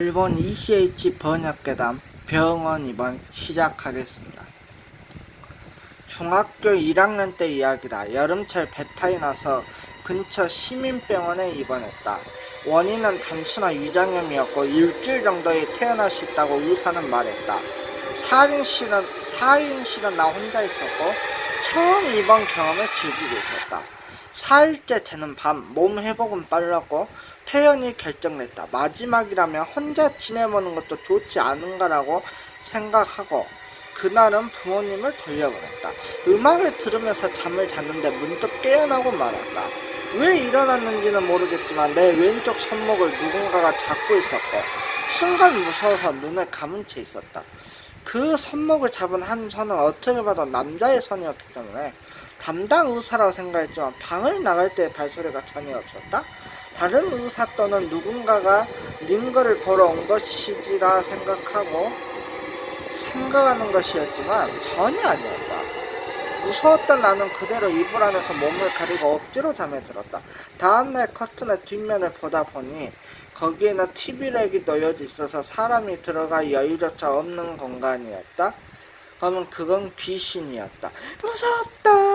일본 ECH 번역괴담 병원 입원 시작하겠습니다. 중학교 1학년 때 이야기다. 여름철 배탈이 나서 근처 시민병원에 입원했다. 원인은 단순한 위장염이었고 일주일 정도에 태어날 수 있다고 의사는 말했다. 4인 실은, 4인 실은 나 혼자 있었고 처음 입원 경험을 즐기고 있었다. 4일째 되는 밤 몸 회복은 빨랐고 퇴원이 결정됐다. 마지막이라면 혼자 지내보는 것도 좋지 않은가라고 생각하고 그날은 부모님을 돌려보냈다. 음악을 들으면서 잠을 잤는데 문득 깨어나고 말았다. 왜 일어났는지는 모르겠지만 내 왼쪽 손목을 누군가가 잡고 있었고 순간 무서워서 눈을 감은 채 있었다. 그 손목을 잡은 한 손은 어떻게 봐도 남자의 손이었기 때문에 담당 의사라고 생각했지만 방을 나갈 때 발소리가 전혀 없었다. 다른 의사 또는 누군가가 링거를 보러 온 것이지라 생각하고 생각하는 것이었지만 전혀 아니었다. 무서웠던 나는 그대로 이불 안에서 몸을 가리고 억지로 잠에 들었다. 다음날 커튼의 뒷면을 보다 보니 거기에는 TV렉이 놓여져 있어서 사람이 들어갈 여유조차 없는 공간이었다. 그러면 그건 귀신이었다. 무섭다.